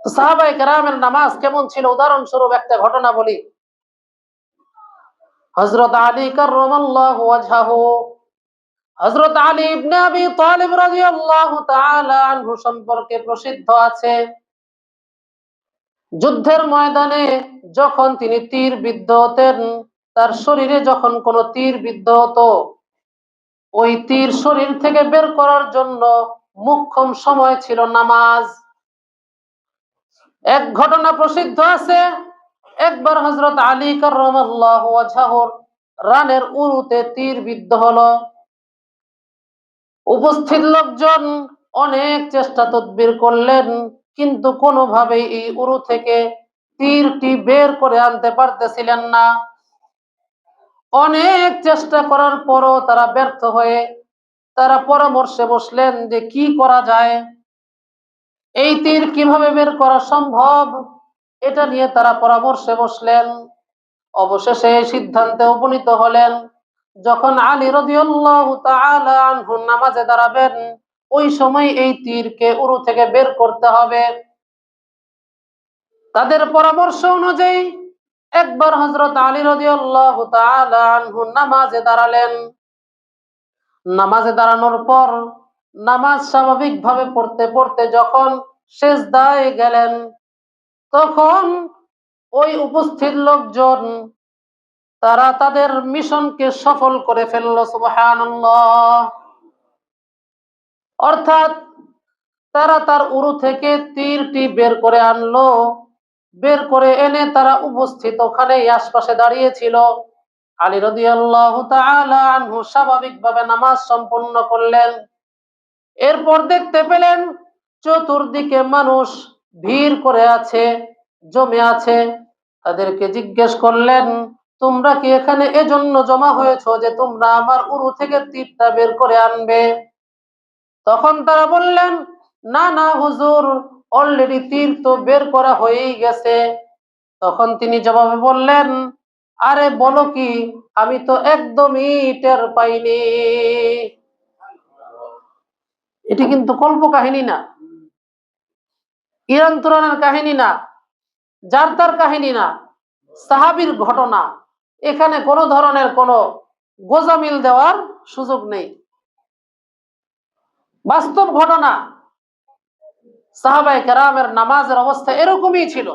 তো সাহাবাই নামাজ কেমন ছিল? উদাহরণস্বরূপ একটা ঘটনা বলি। হজরত আলী কার্লাহু হজরত আলী ইবনে আবি তালিব আনহু সম্পর্কে প্রসিদ্ধ আছে। যুদ্ধের ময়দানে যখন তিনি তীর বিদ্ধ হতেন, তার শরীরে যখন কোনো তীর বিদ্ধ হতো, ওই তীর শরীর থেকে বের করার জন্য মুখ্যম সময় ছিল নামাজ। এক ঘটনা প্রসিদ্ধ আছে। একবার হজরত আলী কার্লাহ রানের উরুতে তীর বিদ্ধ হলো। উপস্থিত লোকজন অনেক চেষ্টা তদবির করলেন, কিন্তু কোনোভাবেই এই উরু থেকে তীরটি বের করে আনতে পারতেছিলেন না। অনেক চেষ্টা করার পরও তারা ব্যর্থ হয়ে তারা পরামর্শে বসলেন যে কি করা যায়। এই তীর কীভাবে বের করা সম্ভব? এটা নিয়ে তারা পরামর্শে বসলেন। অবশেষে সিদ্ধান্তে উপনীত হলেন। যখন আলী আনহু নামাজে দাঁড়াবেন, ওই সময় এই তীরকে উরু থেকে বের করতে হবে। তাদের পরামর্শ অনুযায়ী, একবার হজরত আলী রদিয়াল্লাহু তাআলা আনহু নামাজে দাঁড়ালেন। নামাজে দাঁড়ানোর পর নামাজ স্বাভাবিকভাবে পড়তে পড়তে যখন শেষ দায় গেলেন। তখন ওই উপস্থিত লোকজন, তারা তাদের মিশনকে সফল করে ফেলল অর্থাৎ তারা তার উরু থেকে তীরটি বের করে আনলো, বের করে এনে তারা উপস্থিত ওখানে আশপাশে দাঁড়িয়েছিল। আলী রদি আনহু স্বাভাবিকভাবে নামাজ সম্পন্ন করলেন। এরপর দেখতে পেলেন চতুর্দিকে মানুষ ভিড় করে আছে, জমে আছে। তাদেরকে জিজ্ঞেস করলেন, তোমরা কি এখানে এজন্য জমা হয়েছো যে তোমরা আমার উরু থেকে তীরটা বের করে আনবে? তখন তারা বললেন, না না, হুজুর অলরেডি তীর তো বের করা হয়েই গেছে। তখন তিনি জবাবে বললেন, আরে বলো কি, আমি তো একদমই টের পাইনি। এটি কিন্তু কল্প কাহিনী না। ইরান তুরানের কাহিনী না যার কাহিনী না, সাহাবির ঘটনা, এখানে কোনো ধরনের কোনো গোজামিল দেওয়ার সুযোগ নেই। বাস্তব ঘটনা সাহাবাই কেরামের নামাজের অবস্থা এরকমই ছিল।